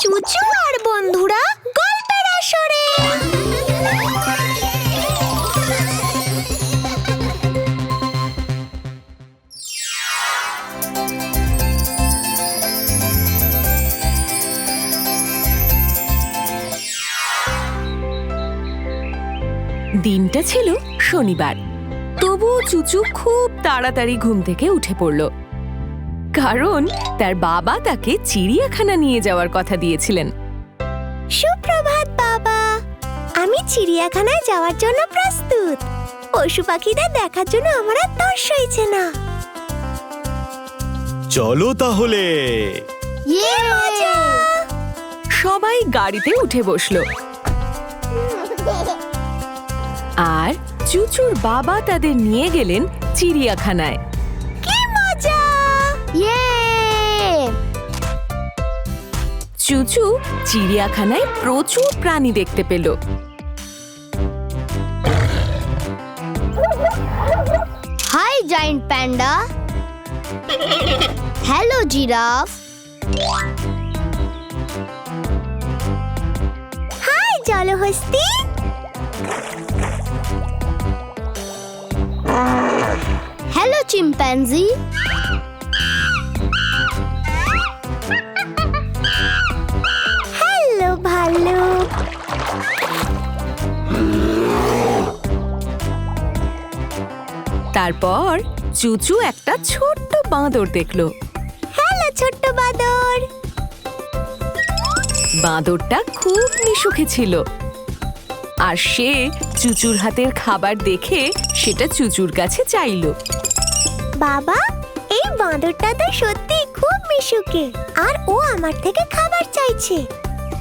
চুচু আর বন্ধুরা গল্পের আসরে। দিনটা ছিল শনিবার। তবুও চুচু খুব তাড়াতাড়ি ঘুম থেকে উঠে পড়ল। কারণ তার বাবা তাকে চিড়িয়াখানা নিয়ে যাওয়ার কথা দিয়েছিলেন। সুপ্রভাত বাবা। আমি চিড়িয়াখানায় যাওয়ার জন্য প্রস্তুত। পশু পাখিদের দেখার জন্য আমার আর তর্স হয়েছে না। চলো তাহলে। ইয়ে সবাই গাড়িতে উঠে বসল। আর চুচুর বাবা তাদের নিয়ে গেলেন চিড়িয়াখানায়। চুচু চিড়িয়াখানায় প্রচুর প্রাণী দেখতে পেল। Hi, giant panda. Hello, giraffe. Hi, জলহস্তি। Hello chimpanzee তারপর চুচু একটা ছোট্ট বাঁদর দেখল। হ্যালো ছোট্ট বাদর। বাঁদরটা খুব মিশুখে ছিল। আর সে চুচুর হাতের খাবার দেখে সেটা চুচুর কাছে চাইলো। বাবা এই বাঁদরটা তো সত্যি খুব মিশুকে আর ও আমার থেকে খাবার চাইছে।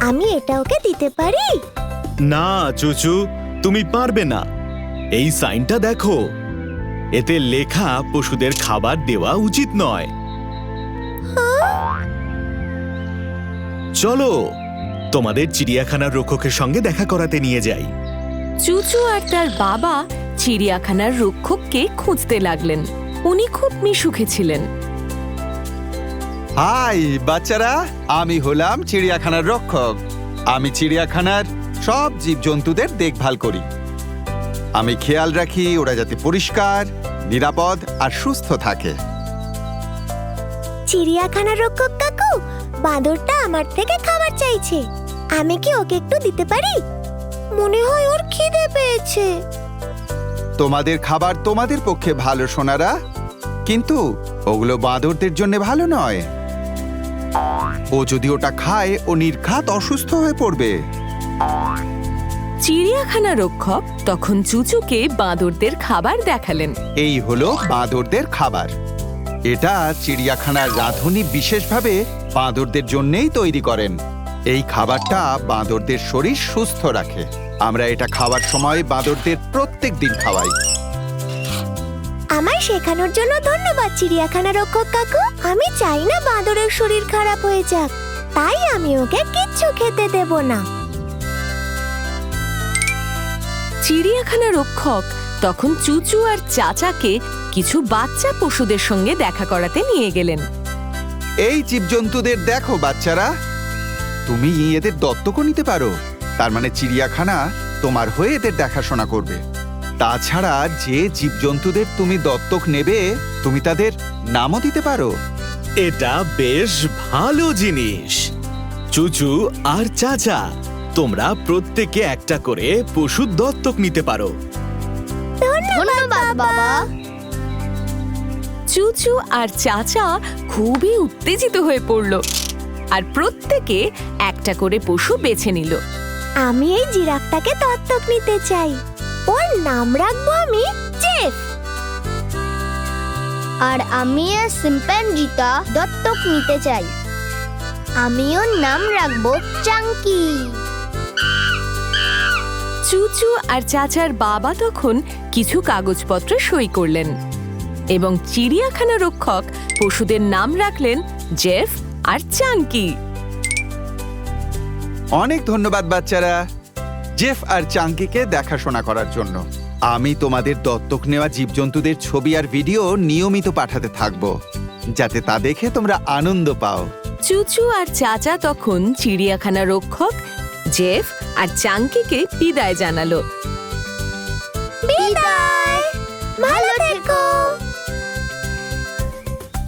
আমি এটা ওকে দিতে পারি? না চুচু তুমি পারবে না। এই সাইনটা দেখো। এতে লেখা পশুদের খাবার দেওয়া উচিত নয়। চলো তোমাদের চিড়িয়াখানার রক্ষকের সঙ্গে দেখা করাতে নিয়ে যাই। চুচু আর তার বাবা চিড়িয়াখানার রক্ষককে খুঁজতে লাগলেন। উনি খুব মিশুখে ছিলেন। হাই বাচ্চারা আমি হলাম চিড়িয়াখানার রক্ষক। আমি চিড়িয়াখানার সব জীবজন্তুদের দেখভাল করি। আমি খেয়াল রাখি ওরা যাতে পরিষ্কার নিরাপদ আর সুস্থ থাকে। চিড়িয়াখানার রক্ষক কাকু বাঁদরটা আমার থেকে খাবার চাইছে। আমি কি ওকে একটু দিতে পারি? মনে হয় ওর খিদে পেয়েছে। তোমাদের খাবার তোমাদের পক্ষে ভালো সোনারা। কিন্তু ওগুলো বাঁদরদের জন্য ভালো নয়। ও যদি ওটা খায় ও নির্ঘাত অসুস্থ হয়ে পড়বে। চিড়িয়াখানা রক্ষক তখন চুচুকে বাঁদরদের খাবার দেখালেন। এই হলো বাঁদরদের খাবার। এটা চিড়িয়াখানার রাঁধুনি বিশেষভাবে বাঁদরদের জন্যেই তৈরি করেন। এই খাবারটা বাঁদরদের শরীর সুস্থ রাখে। আমরা এটা খাওয়ার সময় বাঁদরদের প্রত্যেক দিন খাওয়াই। আমায় শেখানোর জন্য ধন্যবাদ চিড়িয়াখানা রক্ষক কাকু। আমি চাই না বাঁদরের শরীর খারাপ হয়ে যাক। তাই আমি ওকে কিচ্ছু খেতে দেব না। চিড়িয়াখানা রক্ষক তখন চুচু আর চাচাকে কিছু বাচ্চা পশুদের সঙ্গে দেখা করাতে নিয়ে গেলেন। এই জীবজন্তুদের দেখো বাচ্চারা। তুমি এদের দত্তকও নিতে পারো। তার মানে চিড়িয়াখানা তোমার হয়ে এদের দেখাশোনা করবে। তাছাড়া যে জীবজন্তুদের তুমি দত্তক নেবে তুমি তাদের নামও দিতে পারো। এটা বেশ ভালো জিনিস। চুচু আর চাচা তোমরা প্রত্যেকে একটা করে পশু দত্তক নিতে পারো। ধন্যবাদ বাবা। চুচু আর চাচা খুবই উত্তেজিত হয়ে পড়ল আর প্রত্যেকে একটা করে পশু বেছে নিল। আমি এই জিরাফটাকে দত্তক নিতে চাই। ওর নাম রাখব আমি জেফ। আর আমি এই সিম্প্যাঞ্জিটা দত্তক নিতে চাই। আমি ওর নাম রাখব চাঙ্কি। চুচু আর চাচার বাবা তখন কিছু কাগজপত্রে সই করলেন এবং চিড়িয়াখানা রক্ষক পশুদের নাম রাখলেন জেফ আর চাঙ্কি। অনেক ধন্যবাদ বাচ্চারা জেফ আর চাঙ্কিকে দেখাশোনা করার জন্য। আমি তোমাদের দত্তক নেওয়া জীবজন্তুদের ছবি আর ভিডিও নিয়মিত পাঠাতে থাকব যাতে তা দেখে তোমরা আনন্দ পাও। চুচু আর চাচা তখন চিড়িয়াখানা রক্ষক জেফ আর চাঙ্কিকে বিদায় জানালো। বিদায়। ভালো থেকো।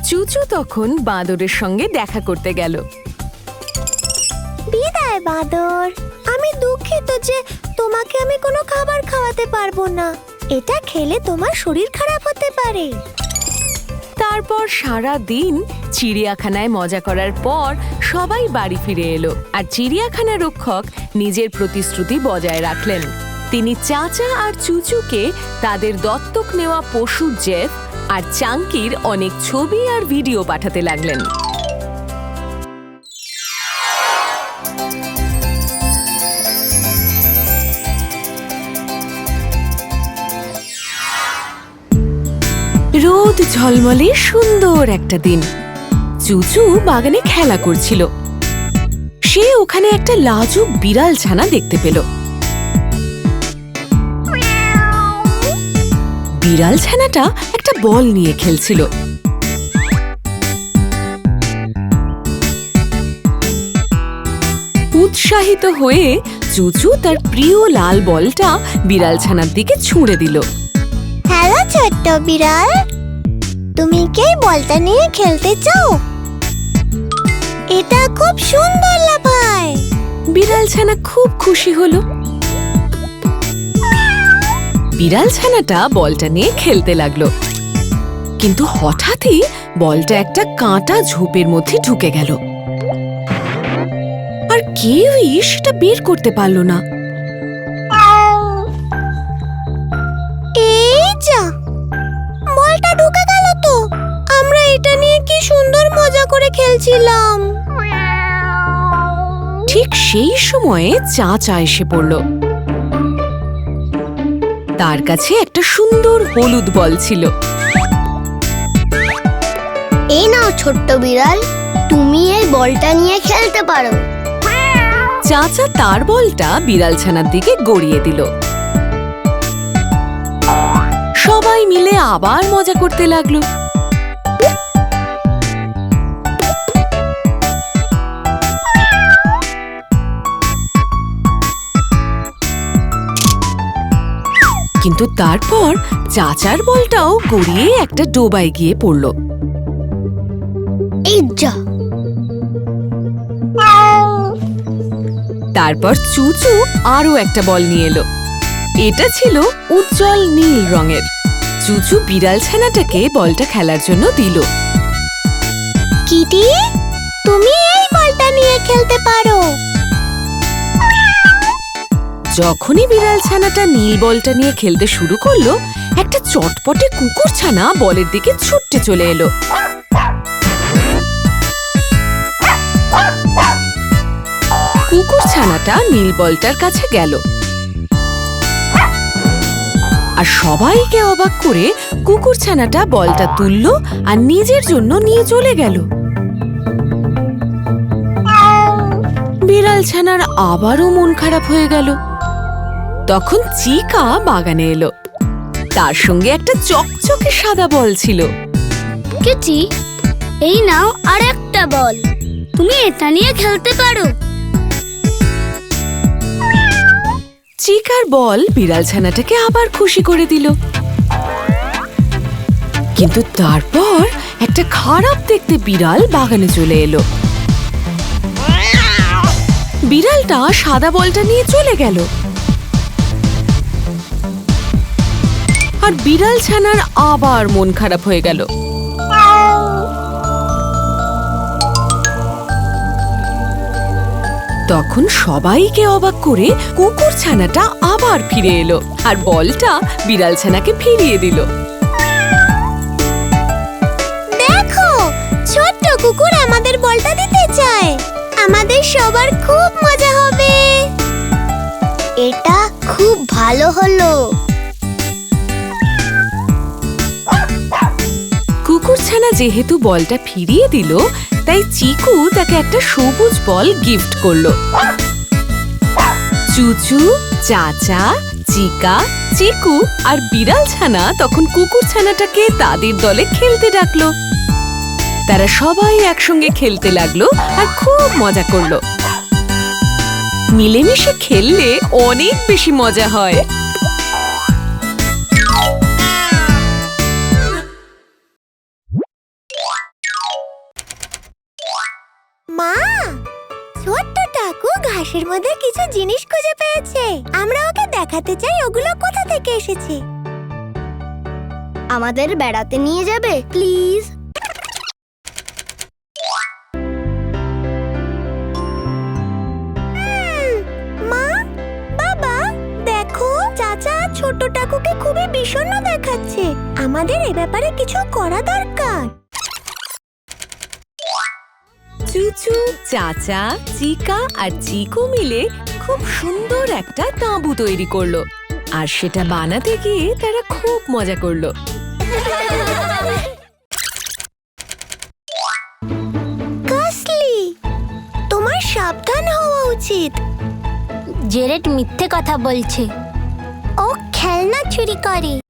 চুচু তখন বাঁদরের সঙ্গে দেখা করতে গেল। বিদায় বাঁদর। আমি দুঃখিত যে তোমাকে আমি কোনো খাবার খাওয়াতে পারব না। এটা খেলে তোমার শরীর খারাপ হতে পারে। তারপর সারা দিন চিড়িয়াখানায় মজা করার পর সবাই বাড়ি ফিরে এলো আর চিড়িয়াখানা রক্ষক নিজের প্রতিশ্রুতি বজায় রাখলেন। তিনি চাচা আর চুচুকে, তাদের দত্তক নেওয়া পশু জেফ আর চাঙ্কির অনেক ছবি আর ভিডিও পাঠাতে লাগলেন। ঝলমলে সুন্দর একটা দিন। চুচু বাগানে খেলা করছিল। সে ওখানে একটা লাজুক বিড়াল ছানা দেখতে পেল। বিড়াল ছানাটা একটা বল নিয়ে খেলছিল। উৎসাহিত হয়ে চুচু তার প্রিয় লাল বলটা বিড়াল ছানার দিকে ছুঁড়ে দিল। হ্যালো ছোট্ট বিড়াল। তুমি কি বলটা নিয়ে খেলতে চাও? এটা খুব সুন্দর লাফায়। বিড়াল ছানা খুব খুশি হলো। বিড়াল ছানাটা বলটা নিয়ে খেলতে লাগল। কিন্তু হঠাৎই বলটা একটা কাঁটা ঝোপের মধ্যে ঢুকে গেল। আর কেউই সেটা বের করতে পারল না। মজা করে খেলছিলাম। ঠিক সেই সময়ে চাচা এসে পড়ল। তার কাছে একটা সুন্দর হলুদ বল ছিল। এই নাও ছোট্ট বিড়াল তুমি এই বলটা নিয়ে খেলতে পারো। চাচা তার বলটা বিড়াল ছানার দিকে গড়িয়ে দিল। সবাই মিলে আবার মজা করতে লাগল। কিন্তু তারপর চাচার বলটাও গড়িয়ে একটা ডোবায় গিয়ে পড়ল। তারপর চুচু আরও একটা বল নিয়ে এলো। এটা ছিল উজ্জ্বল নীল রঙের। চুচু বিড়াল ছানাটাকে বলটা খেলার জন্য দিল। কিটি তুমি এই বলটা নিয়ে খেলতে পারো। যখনই বিড়াল ছানাটা নীল বলটা নিয়ে খেলতে শুরু করল, একটা চটপটে কুকুর ছানা বলের দিকে ছুটতে চলে এলো। কুকুর ছানাটা নীল বলটার কাছে গেল। আর সবাইকে অবাক করে কুকুর ছানাটা বলটা তুললো আর নিজের জন্য নিয়ে চলে গেল। বিড়াল ছানার আবারও মন খারাপ হয়ে গেল। তখন চিকা বাগানে এলো। তার সঙ্গে একটা চকচকে সাদা বল ছিল। কিটি এই নাও আর একটা বল। তুমি এটা নিয়ে খেলতে পারো। চিকার বল বিড়াল ছানাটাকে আবার খুশি করে দিল। কিন্তু তারপর একটা খারাপ দেখতে বিড়াল বাগানে চলে এলো। বিড়ালটা সাদা বলটা নিয়ে চলে গেল। আর বিড়াল ছানার আবার মন খারাপ হয়ে গেল। তখন সবাইকে অবাক করে কুকুর ছানাটা আবার ফিরে এলো আর বলটা বিড়াল ছানাকে ফিরিয়ে দিল। দেখো, ছোট্ট কুকুর আমাদের বলটা দিতে চায়। আমাদের সবার খুব মজা হবে। এটা খুব ভালো হলো। যেহেতু বলটা ফিরিয়ে দিল, তাই চিকু তাকে একটা সবুজ বল গিফট করল। চুচু, চাচা, চিকা, চিকু আর বিড়াল ছানা তখন কুকুর ছানাটাকে তাদের দলে খেলতে ডাকলো। তারা সবাই একসঙ্গে খেলতে লাগল আর খুব মজা করল। মিলেমিশে খেললে অনেক বেশি মজা হয়। ছোট্ট টাকু ঘাসের মধ্যে কিছু জিনিস খুঁজে পেয়েছে। আমরা ওকে দেখাতে চাই ওগুলো কোথা থেকে এসেছে। আমাদের বেড়াতে নিয়ে যাবে, প্লিজ। মা, বাবা, দেখো, চাচা ছোট টাকুকে খুবই বিষণ্ণ দেখাচ্ছে। আমাদের এ ব্যাপারে কিছু করা দরকার। চুচু চাচা চিকা আর চিকু মিলে খুব সুন্দর একটা তাঁবু তৈরি করল। আর সেটা বানাতে গিয়ে তারা খুব মজা করল। তোমার সাবধান হওয়া উচিত। জেরেট মিথ্যে কথা বলছে। ও খেলনা চুরি করে।